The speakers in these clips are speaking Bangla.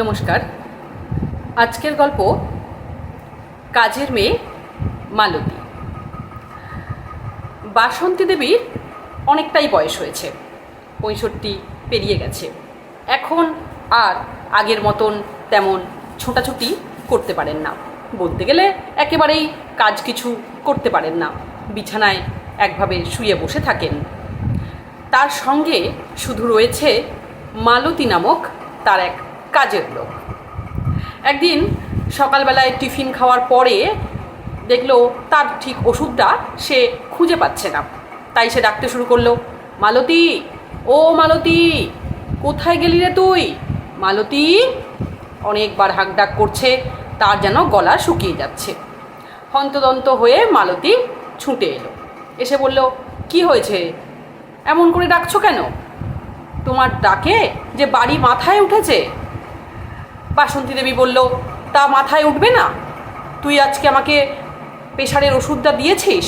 নমস্কার। আজকের গল্প কাজের মেয়ে মালতী। বাসন্তী দেবীর অনেকটাই বয়স হয়েছে, পঁয়ষট্টি পেরিয়ে গেছে। এখন আর আগের মতন তেমন ছোটাছুটি করতে পারেন না। বলতে গেলে একেবারেই কাজ কিছু করতে পারেন না। বিছানায় একভাবে শুয়ে বসে থাকেন। তার সঙ্গে শুধু রয়েছে মালতী নামক তার এক কাজের লোক। একদিন সকালবেলায় টিফিন খাওয়ার পরে দেখল তার ঠিক ওষুধটা সে খুঁজে পাচ্ছে না। তাই সে ডাকতে শুরু করল, মালতী, ও মালতী, কোথায় গেলি রে তুই? মালতী অনেকবার হাঁক ডাক করছে, তার যেন গলা শুকিয়ে যাচ্ছে। হন্তদন্ত হয়ে মালতী ছুটে এলো। এসে বলল, কি হয়েছে? এমন করে ডাকছো কেন? তোমার ডাকে যে বাড়ি মাথায় উঠেছে? বাসন্তী দেবী বলল, তা মাথায় উঠবে না? তুই আজকে আমাকে প্রেশারের ওষুধটা দিয়েছিস?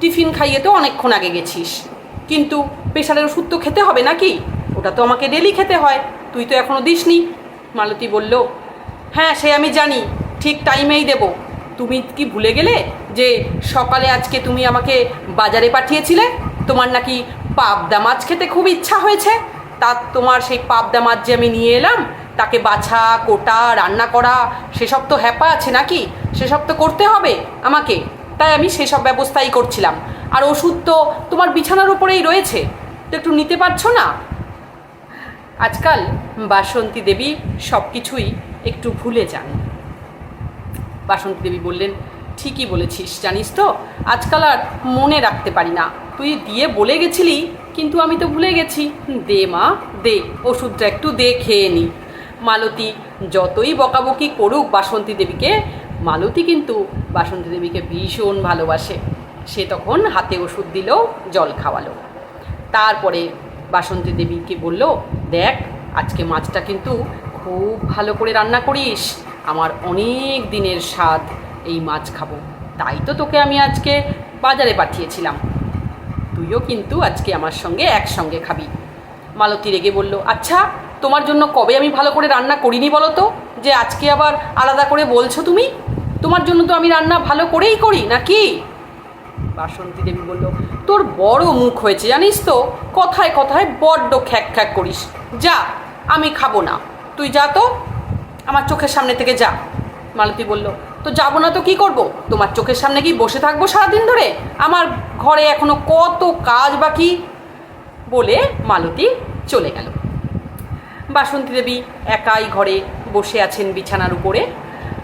টিফিন খাইয়ে তো অনেকক্ষণ আগে গেছিস। কিন্তু প্রেশারের ওষুধ তো খেতে হবে নাকি? ওটা তো আমাকে ডেলি খেতে হয়। তুই তো এখনও দিসনি। মালতী বলল হ্যাঁ সে আমি জানি। ঠিক টাইমেই দেব। তুমি কি ভুলে গেলে যে সকালে আজকে তুমি আমাকে বাজারে পাঠিয়েছিলে? তোমার নাকি পাবদা মাছ খেতে খুব ইচ্ছা হয়েছে। তা তোমার সেই পাবদা মাছ যে আমি নিয়ে এলাম তাকে বাছা, কোটা, রান্না করা, সেসব তো হ্যাপা আছে নাকি? সেসব তো করতে হবে আমাকে। তাই আমি সেসব ব্যবস্থাই করছিলাম। আর ওষুধ তো তোমার বিছানার উপরেই রয়েছে। তো একটু নিতে পারছ না? আজকাল বাসন্তী দেবী সব কিছুই একটু ভুলে যান। বাসন্তী দেবী বললেন, ঠিকই বলেছিস, জানিস তো? আজকাল আর মনে রাখতে পারি না। তুই দিয়ে বলে গেছিলি, কিন্তু আমি তো ভুলে গেছি। দে মা, দে, ওষুধটা একটু দে, খেয়ে নি। মালতী যতই বকাবকি করুক বাসন্তী দেবীকে, মালতী কিন্তু বাসন্তী দেবীকে ভীষণ ভালোবাসে। সে তখন হাতে ওষুধ দিল, জল খাওয়ালো। তারপরে বাসন্তী দেবীকে বলল, দেখ, আজকে মাছটা কিন্তু খুব ভালো করে রান্না করিস। আমার অনেক দিনের স্বাদ এই মাছ খাব। তাই তো তোকে আমি আজকে বাজারে পাঠিয়েছিলাম। তুইও কিন্তু আজকে আমার সঙ্গে একসঙ্গে খাবি। মালতী রেগে বলল আচ্ছা তোমার জন্য কবে আমি ভালো করে রান্না করিনি বলো তো? যে আজকে আবার আলাদা করে বলছো তুমি? তোমার জন্য তো আমি রান্না ভালো করেই করি নাকি? বাসন্তী দেবী বলল তোর বড় মুখ হয়েছে জানিস তো? কথায় কথায় বড্ড খ্যাক খ্যাক করিস। যা আমি খাব না। তুই যা তো আমার চোখের সামনে থেকে যা। মালতী বলল তো যাব না তো কি করব? তোমার চোখের সামনে কি বসে থাকব সারাদিন ধরে? আমার ঘরে এখনও কত কাজ বাকি? বলে মালতী চলে গেল। বাসন্তী দেবী একাই ঘরে বসে আছেন বিছানার উপরে।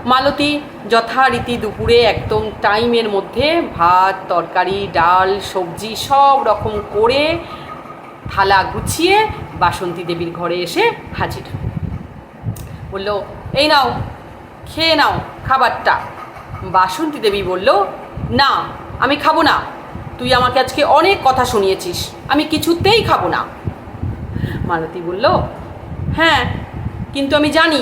মালতী যথারীতি দুপুরে একদম টাইমের মধ্যে ভাত, তরকারি, ডাল, সবজি সব রকম করে থালা গুছিয়ে বাসন্তী দেবীর ঘরে এসে হাজির। বলল, এই নাও, খেয়ে নাও খাবারটা। বাসন্তী দেবী বলল, না, আমি খাব না। তুই আমাকে আজকে অনেক কথা শুনিয়েছিস। আমি কিছুতেই খাব না। মালতী বলল হ্যাঁ কিন্তু আমি জানি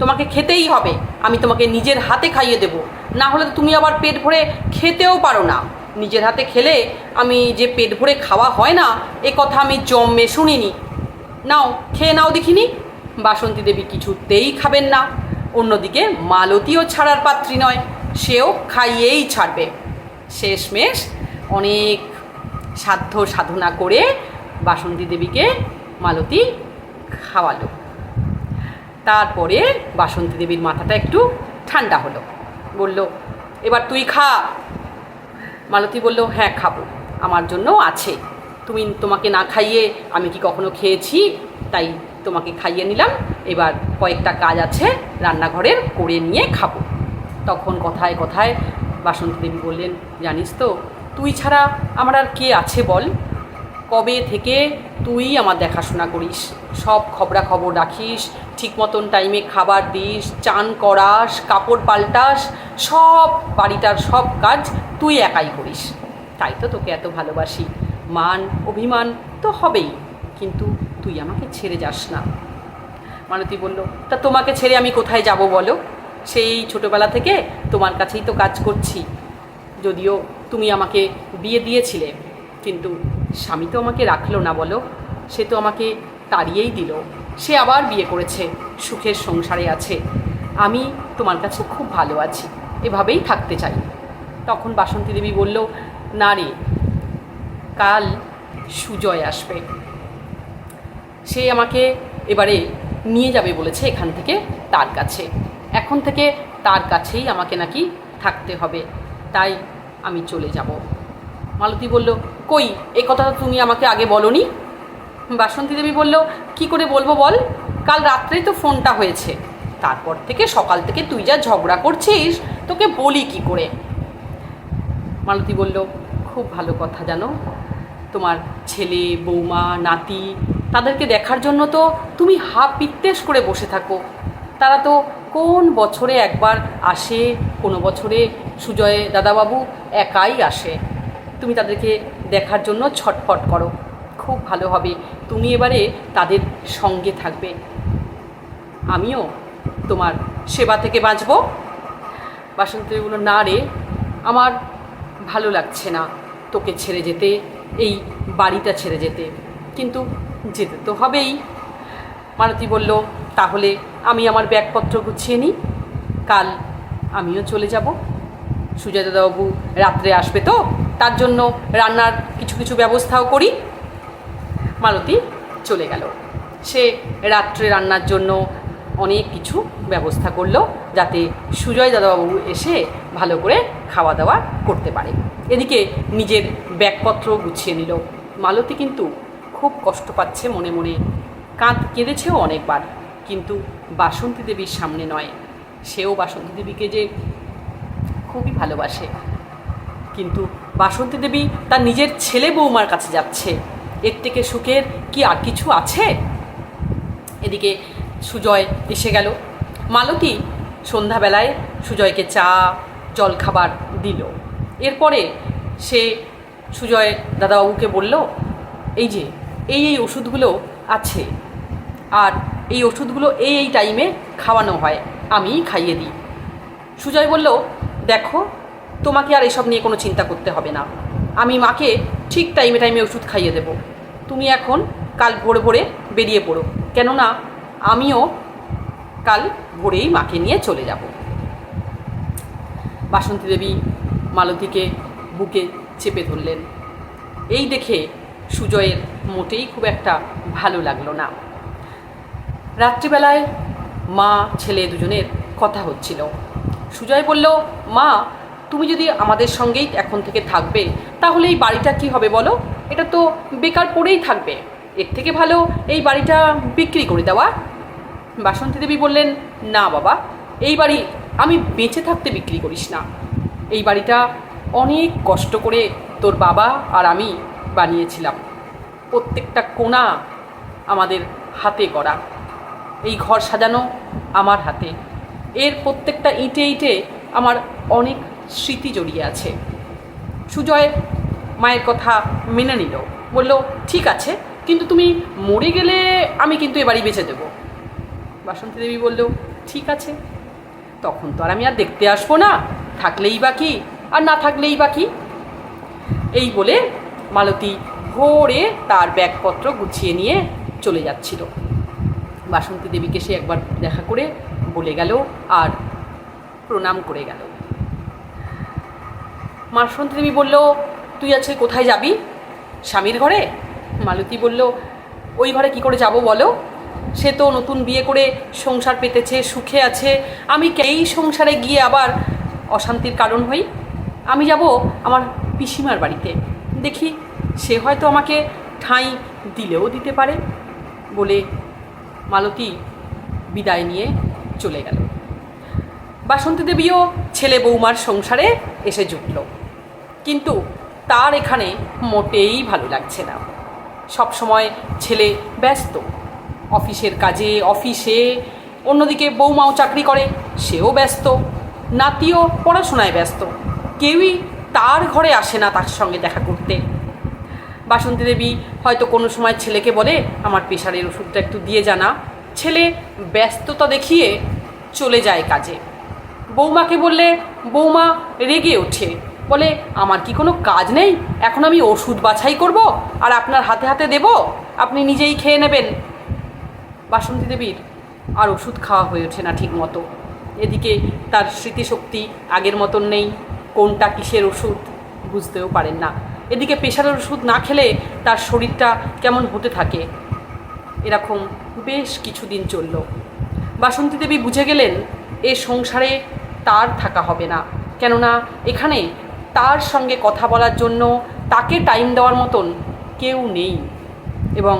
তোমাকে খেতেই হবে। আমি তোমাকে নিজের হাতে খাইয়ে দেব। না হলে তো তুমি আবার পেট ভরে খেতেও পারো না। নিজের হাতে খেলে আমি যে পেট ভরে খাওয়া হয় না, এ কথা আমি জন্মে শুনিনি। নাও, খেয়ে নাও দেখিনি? বাসন্তী দেবী কিছুতেই খাবেন না। অন্যদিকে মালতীও ছাড়ার পাত্রী নয়, সেও খাইয়েই ছাড়বে। শেষমেশ অনেক সাধ্য সাধনা করে বাসন্তী দেবীকে মালতী খাওয়ালো। তারপরে বাসন্তী দেবীর মাথাটা একটু ঠান্ডা হলো। বলল, এবার তুই খা। মালতী বলল হ্যাঁ খাব। আমার জন্য আছে। তুমি তোমাকে না খাইয়ে আমি কি কখনো খেয়েছি? তাই তোমাকে খাইয়ে নিলাম। এবার কয়েকটা কাজ আছে, রান্নাঘরের করে নিয়ে খাব। তখন কথায় কথায় বাসন্তী দেবী বললেন, জানিস তো, তুই ছাড়া আমার আর কে আছে বল? কবে থেকে তুই আমার দেখাশোনা করিস? সব খবরাখবর রাখিস ঠিক মতন টাইমে খাবার দিস, চান করাস, কাপড় পাল্টাস, সব বাড়িটার সব কাজ তুই একাই করিস। তাই তো তোকে এত ভালোবাসি। মান, অভিমান তো হবেই, কিন্তু তুই আমাকে ছেড়ে যাস না। মানতি বলল, তা তোমাকে ছেড়ে আমি কোথায় যাব বলো? সেই ছোটোবেলা থেকে তোমার কাছেই তো কাজ করছি। যদিও তুমি আমাকে বিয়ে দিয়েছিলে কিন্তু স্বামী তো আমাকে রাখল না বলো, সে তো আমাকে তাড়িয়েই দিল। সে আবার বিয়ে করেছে, সুখের সংসারে আছে। আমি তোমার কাছে খুব ভালো আছি, এভাবেই থাকতে চাই। তখন বাসন্তী দেবী বলল, না রে, কাল সুজয় আসবে। সে আমাকে এবারে নিয়ে যাবে বলেছে এখান থেকে তার কাছে। এখন থেকে তার কাছেই আমাকে নাকি থাকতে হবে। তাই আমি চলে যাব। মালতী বলল, কই, এ কথাটা তুমি আমাকে আগে বলনি? বাসন্তী দেবী বলল, কি করে বলব বল? কাল রাত্রেই তো ফোনটা হয়েছে। তারপর থেকে সকাল থেকে তুই যা ঝগড়া করছিস, তোকে বলি কি করে? মালতী বলল, খুব ভালো কথা জানো। তোমার ছেলে, বৌমা, নাতি, তাদেরকে দেখার জন্য তো তুমি হাফ পিত্তেস করে বসে থাকো। তারা তো কোন বছরে একবার আসে, কোনো বছরে সুজয় দাদাবাবু একাই আসে। তুমি তাদেরকে দেখার জন্য ছটফট করো। খুব ভালো হবে। তুমি এবারে তাদের সঙ্গে থাকবে। আমিও তোমার সেবা থেকে বাঁচব। বাসন্তী বলল, না রে, আমার ভালো লাগছে না তোকে ছেড়ে যেতে, এই বাড়িটা ছেড়ে যেতে। কিন্তু যেতে তো হবেই। মালতী বলল, তাহলে আমি আমার ব্যাগপত্র গুছিয়ে নিই। কাল আমিও চলে যাব। সুজয় দাদাবাবু রাত্রে আসবে তো? তার জন্য রান্নার কিছু কিছু ব্যবস্থাও করি। মালতী চলে গেল। সে রাত্রে রান্নার জন্য অনেক কিছু ব্যবস্থা করল যাতে সুজয় দাদাবাবু এসে ভালো করে খাওয়া দাওয়া করতে পারে। এদিকে নিজের ব্যাগপত্র গুছিয়ে নিল। মালতী কিন্তু খুব কষ্ট পাচ্ছে মনে মনে। কাঁদ কেঁদেছেও অনেকবার, কিন্তু বাসন্তী দেবীর সামনে নয়। সেও বাসন্তী দেবীকে যে খুবই ভালোবাসে। কিন্তু বাসন্তী দেবী তার নিজের ছেলে বৌমার কাছে যাচ্ছে। এর থেকে সুখের কি আর কিছু আছে? এদিকে সুজয় এসে গেল। মালতী সন্ধ্যাবেলায় সুজয়কে চা, জলখাবার দিল। এরপরে সে সুজয় দাদাবাবুকে বলল, এই যে, এই এই ওষুধগুলো আছে। আর এই ওষুধগুলো এই এই টাইমে খাওয়ানো হয়। আমি খাইয়ে দিই। সুজয় বলল, দেখো তোমাকে আর এসব নিয়ে কোনো চিন্তা করতে হবে না। আমি মাকে ঠিক টাইমে টাইমে ওষুধ খাইয়ে দেব। তুমি এখন কাল ভোরে ভোরে বেরিয়ে পড়ো। কেননা আমিও কাল ভোরেই মাকে নিয়ে চলে যাব। বাসন্তী দেবী মালতীকে বুকে চেপে ধরলেন। এই দেখে সুজয়ের মোটেই খুব একটা ভালো লাগল না। রাত্রিবেলায় মা, ছেলে দুজনের কথা হচ্ছিল। সুজয় বলল, মা তুমি যদি আমাদের সঙ্গেই এখন থেকে থাকবে, তাহলে এই বাড়িটা কি হবে বলো? এটা তো বেকার পড়েই থাকবে। এর থেকে ভালো এই বাড়িটা বিক্রি করে দেওয়া বাসন্তী দেবী বললেন, না বাবা, এই বাড়ি আমি বেঁচে থাকতে বিক্রি করিস না। এই বাড়িটা অনেক কষ্ট করে তোর বাবা আর আমি বানিয়েছিলাম। প্রত্যেকটা কোণা আমাদের হাতে করা এই ঘর সাজানো আমার হাতে। এর প্রত্যেকটা ইটে ইটে আমার অনেক স্মৃতি জড়িয়ে আছে। সুজয় মায়ের কথা মেনে নিল। বলল, ঠিক আছে, কিন্তু তুমি মরে গেলে আমি কিন্তু এবারই বেঁচে দেবো। বাসন্তী দেবী বলল, ঠিক আছে, তখন তো আর আমি আর দেখতে আসব না। থাকলেই বা কি, আর না থাকলেই বা কি? এই বলে মালতী ভোরে তার ব্যাগপত্র গুছিয়ে নিয়ে চলে যাচ্ছিল। বাসন্তী দেবীকে সে একবার দেখা করে বলে গেল আর প্রণাম করে গেল। বাসন্তী দেবী বলল, তুই আজকে কোথায় যাবি? স্বামীর ঘরে? মালতী বলল, ওই ঘরে কি করে যাব বলো? সে তো নতুন বিয়ে করে সংসার পেতেছে, সুখে আছে। আমি এই সংসারে গিয়ে আবার অশান্তির কারণ হই? আমি যাব আমার পিসিমার বাড়িতে। দেখি, সে হয়তো আমাকে ঠাঁই দিলেও দিতে পারে। বলে মালতী বিদায় নিয়ে চলে গেল। বাসন্তী দেবীও ছেলে বৌমার সংসারে এসে জুটল। কিন্তু তার এখানে মোটেই ভালো লাগছে না। সব সময় ছেলে ব্যস্ত। অফিসের কাজে, অফিসে। অন্যদিকে বৌমাও চাকরি করে, সেও ব্যস্ত। নাতিও পড়াশোনায় ব্যস্ত। কেউই তার ঘরে আসে না তার সঙ্গে দেখা করতে। বাসন্তী দেবী হয়তো কোনো সময় ছেলেকে বলে, আমার প্রেশারের ওষুধটা একটু দিয়ে জানা ছেলে ব্যস্ততা দেখিয়ে চলে যায় কাজে। বৌমাকে বললে, বৌমা, রেগে ওঠে। বলে, আমার কি কোনো কাজ নেই? এখন আমি ওষুধ বাছাই করব আর আপনার হাতে হাতে দেব। আপনি নিজেই খেয়ে নেবেন। বাসন্তী দেবীর আর ওষুধ খাওয়া হয়ে ওঠে না ঠিক মতো এদিকে তার স্মৃতিশক্তি আগের মতন নেই। কোনটা কিসের ওষুধ বুঝতেও পারেন না। এদিকে প্রেশারের ওষুধ না খেলে তার শরীরটা কেমন হতে থাকে, এরকম বেশ কিছুদিন চলল। বাসন্তী দেবী বুঝে গেলেন, এ সংসারে তার থাকা হবে না। কেননা এখানে তার সঙ্গে কথা বলার জন্য তাকে টাইম দেওয়ার মতন কেউ নেই। এবং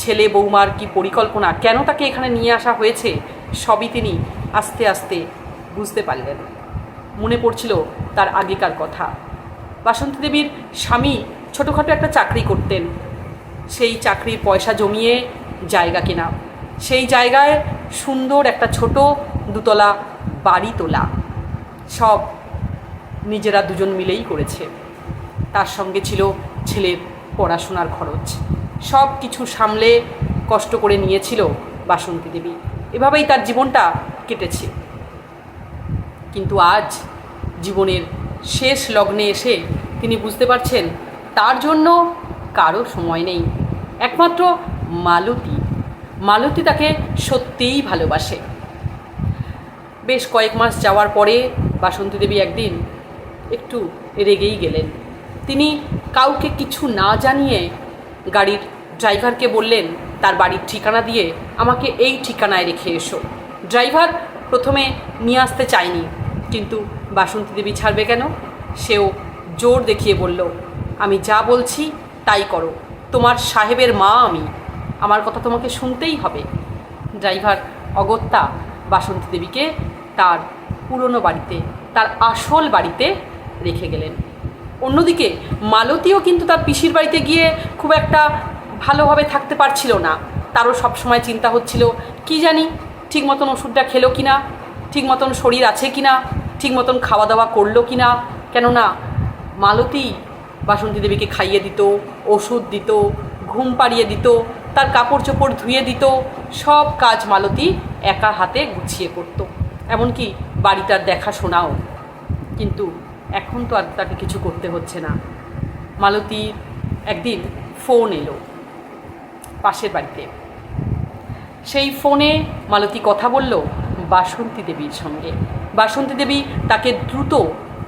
ছেলে বৌমার কি পরিকল্পনা, কেন তাকে এখানে নিয়ে আসা হয়েছে, সবই তিনি আস্তে আস্তে বুঝতে পারলেন। মনে পড়ছিল তার আগেকার কথা। বাসন্তী দেবীর স্বামী ছোটোখাটো একটা চাকরি করতেন। সেই চাকরির পয়সা জমিয়ে জায়গা কেনা। সেই জায়গায় সুন্দর একটা ছোট দুতলা বাড়ি তোলা। সব নিজেরা দুজন মিলেই করেছে। তার সঙ্গে ছিল ছেলের পড়াশোনার খরচ। সব কিছু সামলে কষ্ট করে নিয়েছিল বাসন্তী দেবী। এভাবেই তার জীবনটা কেটেছে। কিন্তু আজ জীবনের শেষ লগ্নে এসে তিনি বুঝতে পারছেন, তার জন্য কারও সময় নেই। একমাত্র মালতী। মালতী তাকে সত্যিই ভালোবাসে। বেশ কয়েক মাস যাওয়ার পরে বাসন্তী দেবী একদিন একটু রেগেই গেলেন। তিনি কাউকে কিছু না জানিয়ে গাড়ির ড্রাইভারকে বললেন, তার বাড়ির ঠিকানা দিয়ে আমাকে এই ঠিকানায় রেখে এসো। ড্রাইভার প্রথমে নিয়ে আসতে চায়নি, কিন্তু বাসন্তী দেবী ছাড়বে কেন? সেও জোর দেখিয়ে বলল, আমি যা বলছি তাই করো। তোমার সাহেবের মা আমি। আমার কথা তোমাকে শুনতেই হবে। ড্রাইভার অগত্যা বাসন্তী দেবীকে তার পুরনো বাড়িতে, তার আসল বাড়িতে রেখে গেলেন। অন্যদিকে মালতীও কিন্তু তার পিসির বাড়িতে গিয়ে খুব একটা ভালোভাবে থাকতে পারছিল না। তারও সবসময় চিন্তা হচ্ছিল, কি জানি ঠিক মতন ওষুধটা খেলো কি না ঠিক মতন শরীর আছে কি না ঠিক মতন খাওয়া দাওয়া করল কি না কেননা মালতী বাসন্তী দেবীকে খাইয়ে দিত, ওষুধ দিত, ঘুম পাড়িয়ে দিত, তার কাপড় চোপড় ধুয়ে দিত, সব কাজ মালতী একা হাতে গুছিয়ে করত। এমনকি বাড়িটার দেখাশোনাও কিন্তু এখন তো আর তাকে কিছু করতে হচ্ছে না। মালতী একদিন ফোন এলো পাশের বাড়িতে। সেই ফোনে মালতী কথা বলল বাসন্তী দেবীর সঙ্গে। বাসন্তী দেবী তাকে দ্রুত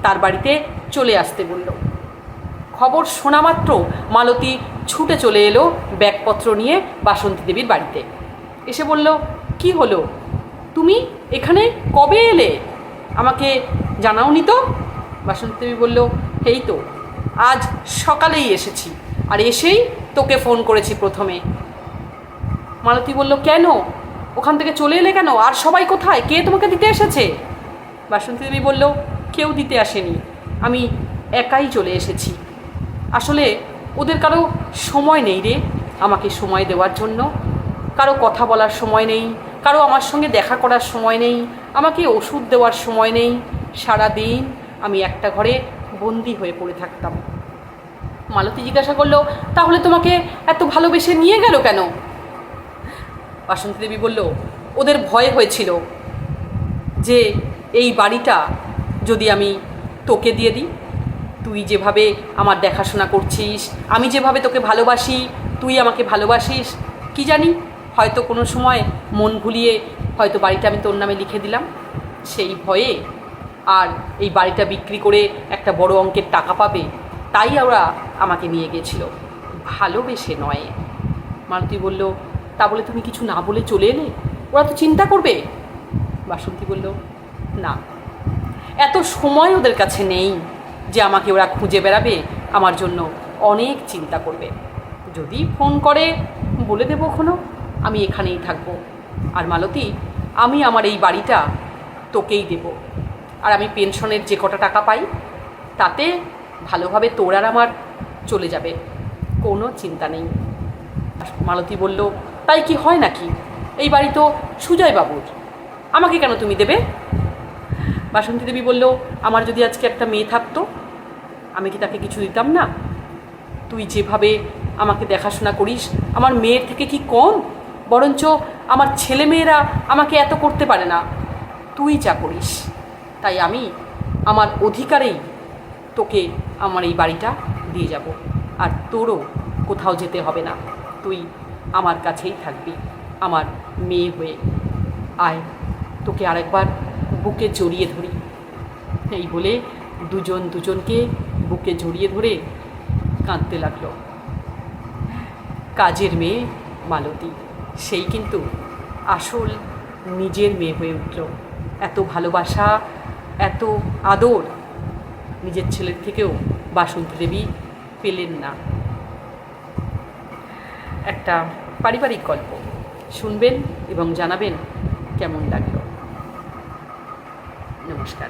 তার বাড়িতে চলে আসতে বলল। খবর শোনা মাত্র মালতী ছুটে চলে এলো ব্যাগপত্র নিয়ে বাসন্তী দেবীর বাড়িতে। এসে বলল, কি হলো? তুমি এখানে কবে এলে? আমাকে জানাওনি তো? বাসন্তী দেবী বলল, এই তো, আজ সকালেই এসেছি। আর এসেই তোকে ফোন করেছি প্রথমে। মালতী বলল, কেন? ওখান থেকে চলে এলে কেন? আর সবাই কোথায়? কে তোমাকে দিতে এসেছে? বাসন্তী দেবী বলল, কেউ দিতে আসেনি। আমি একাই চলে এসেছি। আসলে ওদের কারও সময় নেই রে আমাকে সময় দেওয়ার জন্য। কারও কথা বলার সময় নেই কারও আমার সঙ্গে দেখা করার সময় নেই, আমাকে ওষুধ দেওয়ার সময় নেই। সারা দিন আমি একটা ঘরে বন্দি হয়ে পড়ে থাকতাম। মালতী জিজ্ঞাসা করল, তাহলে তোমাকে এত ভালোবেসে নিয়ে গেল কেন? বাসন্তী দেবী বলল, ওদের ভয় হয়েছিল যে এই বাড়িটা যদি আমি তোকে দিয়ে দিই, তুই যেভাবে আমার দেখাশোনা করছিস, আমি যেভাবে তোকে ভালোবাসি, তুই আমাকে ভালোবাসিস, কি জানি? হয়তো কোনো সময় মন ভুলিয়ে হয়তো বাড়িটা আমি তোর নামে লিখে দিলাম। সেই ভয়ে আর এই বাড়িটা বিক্রি করে একটা বড় অঙ্কের টাকা পাবে, তাই ওরা আমাকে নিয়ে গেছিল। ভালোবেসে নয়। মালতী বলল, তা বলে তুমি কিছু না বলে চলে এলে? ওরা তো চিন্তা করবে? বাসন্তী বলল, না। এত সময় ওদের কাছে নেই যে আমাকে ওরা খুঁজে বেড়াবে। আমার জন্য অনেক চিন্তা করবে। যদি ফোন করে, বলে দেবো কোনো আমি এখানেই থাকব। আর মালতী, আমি আমার এই বাড়িটা তোকেই দেব। আর আমি পেনশনের যে কটা টাকা পাই, তাতে ভালোভাবে তোর আর আমার চলে যাবে। কোনো চিন্তা নেই। মালতী বলল, তাই কি হয় নাকি? এই বাড়ি তো সুজয় বাবুর আমাকে কেন তুমি দেবে? বাসন্তী দেবী বলল, আমার যদি আজকে একটা মেয়ে থাকতো, আমি কি তাকে কিছু দিতাম না? তুই যেভাবে আমাকে দেখাশোনা করিস, আমার মেয়ের থেকে কি কম? বরঞ্চ আমার ছেলেমেয়েরা আমাকে এত করতে পারে না। তুই যা করিস। তাই আমি আমার অধিকারেই তোকে আমার এই বাড়িটা দিয়ে যাব। আর তোরও কোথাও যেতে হবে না। তুই আমার কাছেই থাকবি, আমার মেয়ে হয়ে। আয়, তোকে আরেকবার বুকে জড়িয়ে ধরি। এই বলে দুজন দুজনকে বুকে জড়িয়ে ধরে কাঁদতে লাগল। কাজের মেয়ে মালতী। সেই কিন্তু আসল নিজের মেয়ে হয়ে উঠল। এত ভালোবাসা, এত আদর নিজের ছেলের থেকেও বাসন্তী দেবী পেলেন না। একটা পারিবারিক গল্প। শুনবেন এবং জানাবেন কেমন লাগল। নমস্কার।